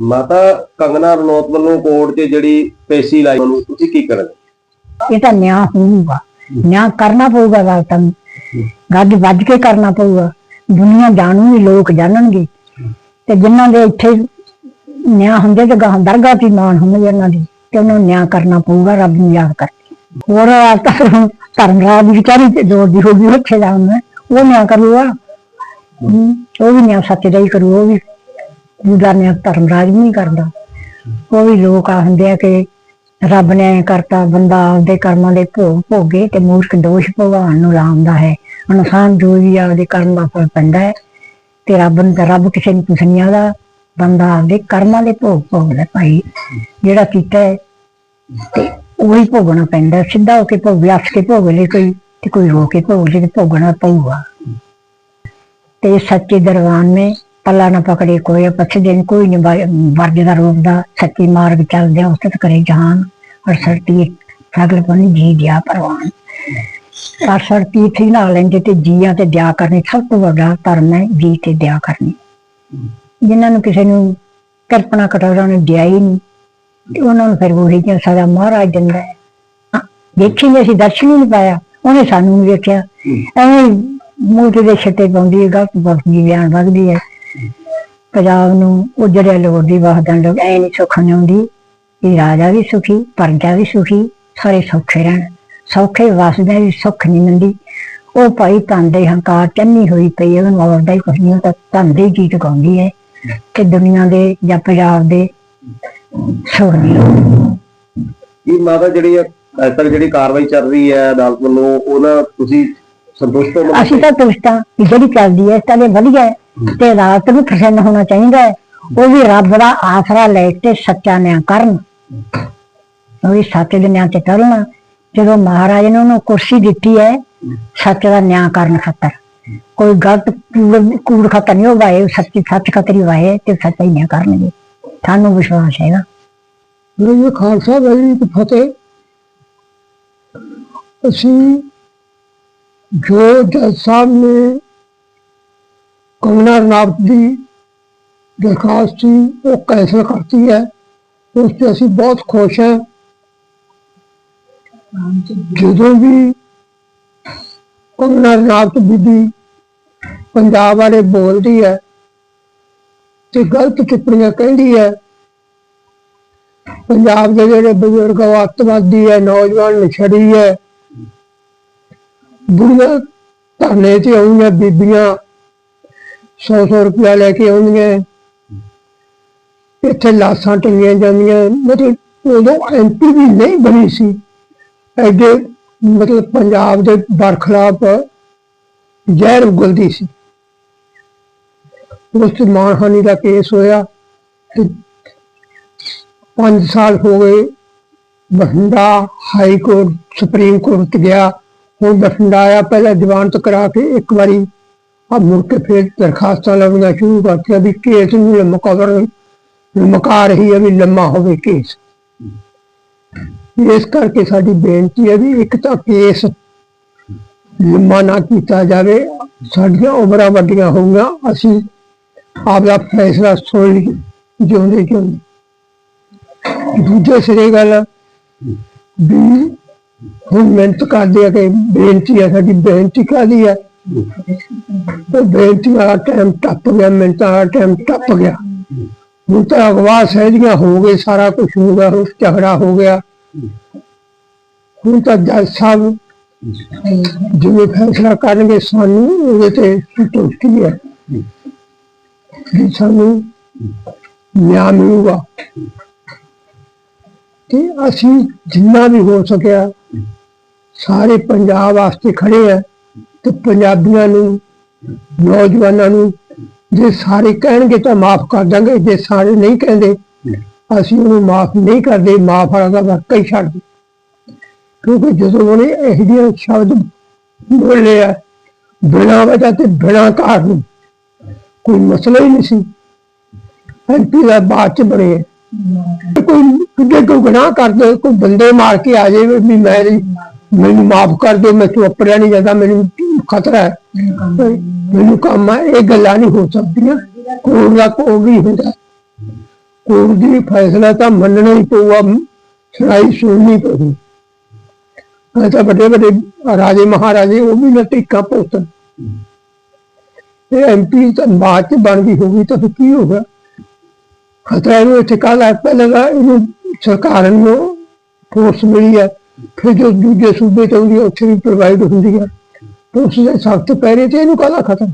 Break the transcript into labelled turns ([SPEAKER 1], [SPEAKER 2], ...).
[SPEAKER 1] ਮਾਤਾ ਕੰਗਨਾ ਰਣੌਤ ਵੱਲੋਂ ਕੋਰਟ 'ਚ ਜਿਹੜੀ ਪੇਸ਼ੀ ਲਾਈ ਉਹਨੂੰ ਤੁਸੀਂ ਕੀ ਕਰਨਗੇ
[SPEAKER 2] ਇਹ ਤਾਂ ਨਿਆਂ ਹੋਊਗਾ। ਨਿਆਂ ਕਰਨਾ ਪਊਗਾ ਗੱਲ ਤਾਂ। ਗੱਜ ਵੱਜ ਕੇ ਕਰਨਾ ਪਊਗਾ। ਦੁਨੀਆ ਜਾਣੂਗੀ, ਲੋਕ ਜਾਣਨਗੇ। ਤੇ ਜਿਨ੍ਹਾਂ ਦੇ ਇੱਥੇ ਨਿਆਂ ਹੁੰਦੇ ਤੇ ਗਾਂ ਦਰਗਾਹ ਦੀ ਮਾਨ ਹੁੰਦੀ ਇਹਨਾਂ ਦੀ, ਤੇ ਉਹਨਾਂ ਨੂੰ ਨਿਆਂ ਕਰਨਾ ਪਊਗਾ ਰੱਬ ਨੂੰ ਯਾਦ ਕਰਕੇ। ਹੋਰ ਆ ਤਾਂ ਹੁਣ ਧਰਮਰਾਜ ਦੀ ਵਿਚਾਰੀ ਤੇ ਦੋ ਦੀ ਹੋ ਗਈ ਉੱਥੇ ਜਾਉਣਾ ਉਹ ਨਿਆਂ ਕਰੂਗਾ। ਉਹ ਵੀ ਨਿਆਂ ਸੱਚ ਦਾ ਹੀ ਕਰੂ, ਉਹ ਵੀ ਉਹਦਾ ਨਿਆਂ ਧਰਮਰਾਜ ਵੀ ਨਹੀਂ ਕਰਦਾ। ਉਹ ਵੀ ਲੋਕ ਆਖਦੇ ਆ ਕਿ ਰੱਬ ਨੇ ਐਂ ਕਰਤਾ, ਬੰਦਾ ਆਪਦੇ ਕਰਮਾਂ ਦੇ ਭੋਗ ਭੋਗੇ ਤੇ ਮੂਰਖ ਦੋਸ਼ ਭਗਵਾਨ ਨੂੰ ਲਾਉਂਦਾ ਹੈ। ਇਨਸਾਨ ਜੋ ਵੀ ਆਪਦੇ ਕਰਮ ਦਾ ਫਲ ਪੈਂਦਾ ਹੈ ਤੇ ਰੱਬ ਨੂੰ ਰੱਬ ਕਿਸੇ ਨੂੰ ਕੁਛ ਨਹੀਂ ਆਦਾ ਬੰਦਾ ਆਪਦੇ ਕਰਮਾਂ ਦੇ ਭੋਗ ਭੋਗਦਾ ਭਾਈ। ਜਿਹੜਾ ਕੀਤਾ ਹੈ ਤੇ ਉਹੀ ਭੋਗਣਾ ਪੈਂਦਾ ਸਿੱਧਾ ਹੋ ਕੇ ਭੋਗ ਵਿਆਸ ਕੇ ਭੋਗ ਲੈ ਕੋਈ ਤੇ ਕੋਈ ਰੋ ਕੇ ਭੋਗ ਲੈ ਤੇ ਭੋਗਣਾ ਪਊਗਾ। ਤੇ ਸੱਚੇ ਦਰਬਾਨ ਮੇ ਪੱਲਾ ਨਾ ਪਕੜੇ ਕੋਈ ਪਛ ਦੇਨ ਕੋਈ ਨਹੀਂ ਵਰਜ ਦਾ ਰੋਗ ਦਾ ਸੱਚੀ ਮਾਰਗ ਚੱਲਦੇ ਉਸਤ ਕਰੇ ਜਹਾਨ ਔਰ ਸਰਤੀ ਸਗਲ ਪਨ ਜੀ ਦਿਆ ਪਰਵਾਨ ਔਰ ਸਰਤੀ ਥੀ ਨਾ ਲੈਂਦੇ ਤੇ ਜੀਆਂ ਤੇ ਦਿਆ ਕਰਨੀ ਸਭ ਤੋਂ ਵੱਡਾ ਧਰਮ ਹੈ ਜੀ ਤੇ ਦਿਆ ਕਰਨੀ। ਜਿਨ੍ਹਾਂ ਨੂੰ ਕਿਸੇ ਨੂੰ ਕਲਪਨਾ ਕਟੋਰਾ ਨੇ ਦਿਆ ਹੀ ਨਹੀਂ ਤੇ ਉਹਨਾਂ ਨੂੰ ਫਿਰ ਉਹੀ ਜਿਹਾ ਸਜ਼ਾ ਮਹਾਰਾਜ ਦਿੰਦਾ ਹੈ। ਦੇਖੀ ਨਹੀਂ ਅਸੀਂ ਦਰਸ਼ਨ ਹੀ ਨਹੀਂ ਪਾਇਆ ਉਹਨੇ ਸਾਨੂੰ ਨਹੀਂ ਵੇਖਿਆ। ਐਵੇਂ ਮੂੰਹ ਦੇ ਛੱਟੇ ਪਾਉਂਦੀ ਹੈ ਗਲਤ ਬਖਦੀ ਬਿਆਨ ਵਗਦੀ ਹੈ। ਪੰਜਾਬ ਨੂੰ ਉਜੜਿਆ ਲੋੜ ਦੀ ਵਾਹਦਾਂ ਲੋਕ ਐ ਨਹੀਂ ਸੁੱਖ ਨਹੀਂ ਆਉਂਦੀ ਇਹ ਰਾਜਾ ਵੀ ਸੁਖੀ ਪਰਜਾ ਵੀ ਸੁਖੀ ਸਾਰੇ ਸੌਖੇ ਰਹਿਣ। ਸੌਖੇ ਵਸਦੇ ਵੀ ਸੁੱਖ ਨਹੀਂ ਮਿਲਦੀ। ਉਹ ਭਾਈ ਧਨ ਦੇ ਹੰਕਾਰ ਚੰਨੀ ਹੋਈ ਪਈ ਉਹਨੂੰ ਆਉਂਦਾ ਹੀ ਕੁਛ ਨਹੀਂ ਉਹ ਤਾਂ ਧਨ ਦੇ ਗੀਤ ਗਾਉਂਦੀ ਹੈ ਕਿ ਦੁਨੀਆ ਦੇ ਜਾਂ ਪੰਜਾਬ ਦੇ ਸੁਖ ਨਹੀਂ
[SPEAKER 1] ਕੀ ਮਾਤਾ ਜਿਹੜੀ ਅਜੇ ਤੱਕ ਜਿਹੜੀ ਕਾਰਵਾਈ ਚੱਲ ਰਹੀ ਹੈ ਅਦਾਲਤ ਵੱਲੋਂ ਉਹਨਾਂ ਤੁਸੀਂ ਸੰਤੁਸ਼ਟ ਹੋ?
[SPEAKER 2] ਅਸੀਂ ਤਾਂ ਕਿ ਜਿਹੜੀ ਚੱਲਦੀ ਹੈ ਤਾਂ ਇਹ ਵਧੀਆ ਹੈ। ਤੇ ਰਾਤ ਨੂੰ ਪ੍ਰਸੰਨ ਹੋਣਾ ਚਾਹੀਦਾ ਹੈ। ਉਹ ਵੀ ਰੱਬ ਦਾ ਆਸਰਾ ਲੈ ਕੇ ਸੱਚਾ ਨਿਆਂ ਕਰਨ। ਉਹ ਵੀ ਸੱਚ ਦੇ ਨਿਆਂ ਤੇ ਚੱਲਣਾ ਜਦੋਂ ਮਹਾਰਾਜ ਨੇ ਉਹਨੂੰ ਕੁਰਸੀ ਦਿੱਤੀ ਹੈ, ਸੱਚ ਦਾ ਨਿਆਂ ਕਰਨ ਖਾਤਰ। ਕੋਈ ਗਲਤ ਕੂੜ- ਖਾਤਰ ਨਹੀਂ ਉਹ ਸੱਚੀ ਸੱਚ ਖਾਤਰ ਹੀ ਵਾਏ ਤੇ ਸੱਚਾ ਹੀ ਨਿਆਂ ਕਰਨਗੇ। ਸਾਨੂੰ ਵਿਸ਼ਵਾਸ ਹੈਗਾ।
[SPEAKER 3] ਗੁਰੂ ਜੀ ਖਾਲਸਾ ਵਾਹਿਗੁਰੂ ਜੀ ਫਤਿਹ। ਅਸੀਂ ਜੋ ਜੱਜ ਸਾਹਿਬ ਨੇ ਕੰਗਨਾ ਰਣਾਵਤ ਦੀ ਦਰਖਾਸਤ ਸੀ ਉਹ ਕੈਂਸਲ ਕਰਤੀ ਹੈ। ਉਸ ਤੇ ਅਸੀਂ ਬਹੁਤ ਖੁਸ਼ ਹਾਂ। ਜਦੋਂ ਵੀ ਕੰਗਨਾ ਰਣਾਵਤ ਬੀਬੀ ਪੰਜਾਬ ਬਾਰੇ ਬੋਲਦੀ ਹੈ ਤੇ ਗਲਤ ਟਿੱਪਣੀਆਂ ਕਹਿੰਦੀ ਹੈ ਪੰਜਾਬ ਦੇ ਜਿਹੜੇ ਬਜ਼ੁਰਗ ਆ, ਉਹ ਅੱਤਵਾਦੀ ਹੈ ਨੌਜਵਾਨ ਨਸ਼ੜੀ ਹੈ ਬੁੜੀਆਂ ਧਰਨੇ ਤੇ ਆਉਂਦੀਆਂ ਬੀਬੀਆਂ 100-100 ਰੁਪਇਆ ਲੈ ਕੇ ਆਉਂਦੀਆਂ। ਇੱਥੇ ਲਾਸਾਂ ਟੰਗੀਆਂ ਜਾਂਦੀਆਂ। ਮਤਲਬ ਉਦੋਂ ਐਮਪੀ ਵੀ ਨਹੀਂ ਬਣੀ ਸੀ। ਐਡੇ ਮਤਲਬ ਪੰਜਾਬ ਦੇ ਬਰਖਲਾਫ ਜ਼ਹਿਰ ਉਗਲਦੀ ਸੀ। ਉਸ ਤੇ ਮਾਨਹਾਨੀ ਦਾ ਕੇਸ ਹੋਇਆ। ਤੇ 5 ਸਾਲ ਹੋ ਗਏ। Bathinda high court, supreme court ਗਿਆ। ਹੁਣ ਬਠਿੰਡਾ ਆਇਆ। ਪਹਿਲਾਂ ਜ਼ਮਾਨਤ ਕਰਾ ਕੇ ਇੱਕ ਵਾਰੀ ਆ ਮੁੜ ਕੇ ਫਿਰ ਦਰਖਾਸਤਾਂ ਲਾਉਣੀਆਂ ਸ਼ੁਰੂ ਕਰਤੀਆਂ ਵੀ ਕੇਸ ਨੂੰ ਲੰਮਾ ਕਰਨ ਲਮਕਾ ਰਹੀ ਹੈ ਵੀ ਲੰਮਾ ਹੋਵੇ ਕੇਸ। ਇਸ ਕਰਕੇ ਸਾਡੀ ਬੇਨਤੀ ਹੈ ਵੀ ਇੱਕ ਤਾਂ ਕੇਸ ਲੰਮਾ ਨਾ ਕੀਤਾ ਜਾਵੇ, ਸਾਡੀਆਂ ਉਮਰਾਂ ਵੱਡੀਆਂ ਹੋਊਗੀਆਂ, ਅਸੀਂ ਆਪਦਾ ਫੈਸਲਾ ਸੁਣ ਲਈ, ਜਿਉਂਦੇ ਜਿਉਂਦੇ। ਦੂਜੇ ਸਿਰੇ ਗੱਲ ਵੀ ਹੁਣ ਮਿਹਨਤ ਕਰਦੇ ਆ ਕਿ ਬੇਨਤੀ ਆ ਸਾਡੀ ਬੇਨਤੀ ਕਾਦੀ ਹੈ? ਉਹ ਬੇਨਤੀ ਵਾਲਾ ਟਾਈਮ ਟੱਪ ਗਿਆ ਮਿੰਟਾਂ ਵਾਲਾ ਟਾਈਮ ਟੱਪ ਗਿਆ। ਹੁਣ ਤਾਂ ਅਗਵਾ ਸਹਿਜੀਆਂ ਹੋ ਗਏ, ਸਾਰਾ ਕੁਝ ਹੋ ਗਿਆ ਹੁਣ ਝਗੜਾ ਹੋ ਗਿਆ। ਹੁਣ ਤਾਂ ਜੱਜ ਸਾਹਿਬ ਜਿਵੇਂ ਫੈਸਲਾ ਕਰਨਗੇ, ਸਾਨੂੰ ਉਹਦੇ ਤੇ ਸੰਤੁਸ਼ਟੀ ਹੈ। ਵੀ ਸਾਨੂੰ ਨਿਆਂ ਮਿਲੂਗਾ। ਕਿ ਅਸੀਂ ਜਿੰਨਾ ਵੀ ਹੋ ਸਕਿਆ, ਸਾਰੇ ਪੰਜਾਬ ਵਾਸਤੇ ਖੜੇ ਆ ਤੇ ਪੰਜਾਬੀਆਂ ਨੂੰ ਨੌਜਵਾਨਾਂ ਨੂੰ ਜੇ ਸਾਰੇ ਕਹਿਣਗੇ ਤਾਂ ਮਾਫ ਕਰ ਦਾਂਗੇ ਜੇ ਸਾਰੇ ਨਹੀਂ ਕਹਿੰਦੇ ਅਸੀਂ ਉਹਨੂੰ ਮਾਫ ਨਹੀਂ ਕਰਦੇ ਮਾਫ ਵਾਲਾ ਦਾ ਵਾਕਈ ਛੱਡ। ਕਿਉਂਕਿ ਜਦੋਂ ਉਹਨੇ ਇਹ ਜਿਹੇ ਸ਼ਬਦ ਬੋਲੇ ਆ ਬਿਨਾਂ ਵਜ੍ਹਾ ਤੇ ਬਿਨਾਂ ਕਾਰਨ ਕੋਈ ਮਸਲਾ ਹੀ ਨਹੀਂ ਸੀ ਐਮਪੀ ਦਾ ਬਾਅਦ ਚ ਬਣੇ ਆ। ਕੋਈ ਕਿਤੇ ਕੋਈ ਗੁਨਾਹ ਕਰ ਦੇ ਕੋਈ ਬੰਦੇ ਮਾਰ ਕੇ ਆ ਜਾਵੇ ਵੀ ਮੈਂ ਮੈਨੂੰ ਮਾਫ ਕਰ ਦਿਓ ਮੈਂ ਤੂੰ ਅਪੜਿਆ ਨਹੀਂ ਜਾਂਦਾ ਮੈਨੂੰ ਖਤਰਾ ਹੈ ਮੈਨੂੰ ਕੰਮ ਆ, ਇਹ ਗੱਲਾਂ ਨਹੀਂ ਹੋ ਸਕਦੀਆਂ। ਕੋਲ ਦਾ ਕੋਲ ਵੀ ਹੁੰਦਾ। ਕੋਰਟ ਦੀ ਫੈਸਲਾ ਤਾਂ ਮੰਨਣਾ ਹੀ ਪਊਗਾ, ਸੁਣਾਈ ਸੁਣਨੀ ਪਊਗੀ। ਇਹ ਤਾਂ ਵੱਡੇ ਵੱਡੇ ਰਾਜੇ ਮਹਾਰਾਜੇ, ਉਹ ਵੀ ਨਾ ਟਿੱਕਾ ਪੁੱਤਨ ਇਹ ਐਮਪੀ ਤਾਂ ਬਾਅਦ ਚ ਬਣ ਗਈ ਹੋਗੀ ਤਾਂ ਕੀ ਹੋਗਾ ਖਤਰਾ ਇਹਨੂੰ ਇੱਥੇ ਕੱਲ ਪਹਿਲਾਂ ਇਹਨੂੰ ਸਰਕਾਰ ਨੂੰ ਫੋਰਸ ਮਿਲੀ ਹੈ। ਫਿਰ ਜੋ ਦੂਜੇ ਸੂਬੇ ਤੋਂ ਉੱਥੇ ਵੀ ਪ੍ਰੋਵਾਈਡ ਹੁੰਦੀ ਹੈ। ਪੁਲਿਸ ਦੇ ਸਖਤ ਪਹਿਰੇ ਤੇ ਇਹਨੂੰ ਕਾਹਦਾ ਖਤਮ?